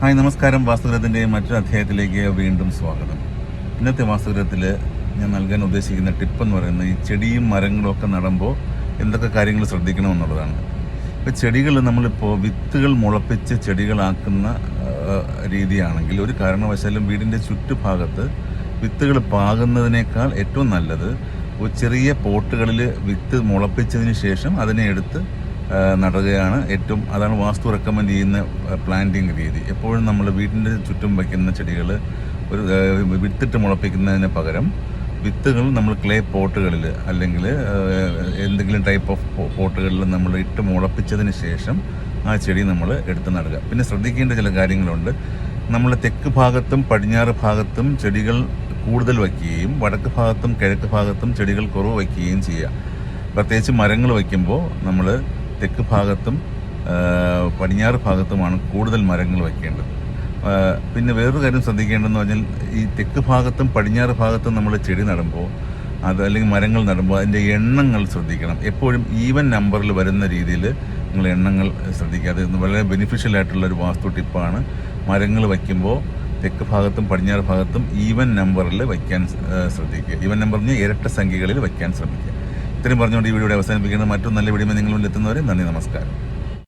Hi നമസ്കാരം. വാസ്തുഗ്രഹത്തിന്റെ മറ്റൊരു അധ്യായത്തിലേക്ക് വീണ്ടും സ്വാഗതം. ഇന്നത്തെ വാസ്തുഗ്രഹത്തിൽ ഞാൻ നൽകാൻ ഉദ്ദേശിക്കുന്ന ടിപ്പ് എന്ന് പറയുന്നത് ഈ ചെടിയും മരങ്ങളും ഒക്കെ നടുമ്പോൾ എന്തൊക്കെ കാര്യങ്ങൾ ശ്രദ്ധിക്കണം എന്നുള്ളതാണ്. ഇപ്പോൾ ചെടികൾ നമ്മളിപ്പോൾ വിത്തുകൾ മുളപ്പിച്ച് ചെടികളാക്കുന്ന രീതിയാണെങ്കിൽ ഒരു കാരണവശാലും വീടിന്റെ ചുറ്റുഭാഗത്ത് വിത്തുകൾ പാകുന്നതിനേക്കാൾ ഏറ്റവും നല്ലത് ചെറിയ പോട്ടുകളിൽ വിത്ത് മുളപ്പിച്ചതിന് ശേഷം അതിനെ എടുത്ത് നടുകയാണ് ഏറ്റവും അതാണ് വാസ്തു റെക്കമെൻഡ് ചെയ്യുന്ന പ്ലാന്റിങ് രീതി. എപ്പോഴും നമ്മൾ വീടിന്റെ ചുറ്റും വയ്ക്കുന്ന ചെടികൾ ഒരു വിത്തിട്ട് മുളപ്പിക്കുന്നതിന് പകരം വിത്തുകൾ നമ്മൾ ക്ലേ പോട്ടുകളിൽ അല്ലെങ്കിൽ എന്തെങ്കിലും ടൈപ്പ് ഓഫ് പോട്ടുകളിൽ നമ്മൾ ഇട്ട് മുളപ്പിച്ചതിന് ശേഷം ആ ചെടി നമ്മൾ എടുത്ത് നടുക. പിന്നെ ശ്രദ്ധിക്കേണ്ട ചില കാര്യങ്ങളുണ്ട്. നമ്മൾ തെക്ക് ഭാഗത്തും പടിഞ്ഞാറ് ഭാഗത്തും ചെടികൾ കൂടുതൽ വയ്ക്കുകയും വടക്ക് ഭാഗത്തും കിഴക്ക് ഭാഗത്തും ചെടികൾ കുറവ് വയ്ക്കുകയും ചെയ്യുക. പ്രത്യേകിച്ച് മരങ്ങൾ വയ്ക്കുമ്പോൾ നമ്മൾ തെക്ക് ഭാഗത്തും പടിഞ്ഞാറ് ഭാഗത്തുമാണ് കൂടുതൽ മരങ്ങൾ വയ്ക്കേണ്ടത്. പിന്നെ വേറൊരു കാര്യം ശ്രദ്ധിക്കേണ്ടതെന്ന് പറഞ്ഞാൽ ഈ തെക്ക് ഭാഗത്തും പടിഞ്ഞാറ് ഭാഗത്തും നമ്മൾ ചെടി നടുമ്പോൾ അത് അല്ലെങ്കിൽ മരങ്ങൾ നടുമ്പോൾ അതിന്റെ എണ്ണങ്ങൾ ശ്രദ്ധിക്കണം. എപ്പോഴും ഈവൻ നമ്പറിൽ വരുന്ന രീതിയിൽ നിങ്ങൾ എണ്ണങ്ങൾ ശ്രദ്ധിക്കാതെ വളരെ ബെനിഫിഷ്യൽ ആയിട്ടുള്ള ഒരു വാസ്തു ടിപ്പാണ്. മരങ്ങൾ വയ്ക്കുമ്പോൾ തെക്ക് ഭാഗത്തും പടിഞ്ഞാറ് ഭാഗത്തും ഈവൻ നമ്പറിൽ വയ്ക്കാൻ ശ്രദ്ധിക്കുക. ഈവൻ നമ്പറിന് ഇരട്ട സംഖ്യകളിൽ വയ്ക്കാൻ ശ്രമിക്കുക. ഇത്രയും പറഞ്ഞുകൊണ്ട് ഈ വീഡിയോ അവസാനിപ്പിക്കുന്നത് മറ്റൊരു നല്ല വീഡിയോ നിങ്ങൾ മുന്നിൽ എത്തുന്നവരെ നന്ദി നമസ്കാരം.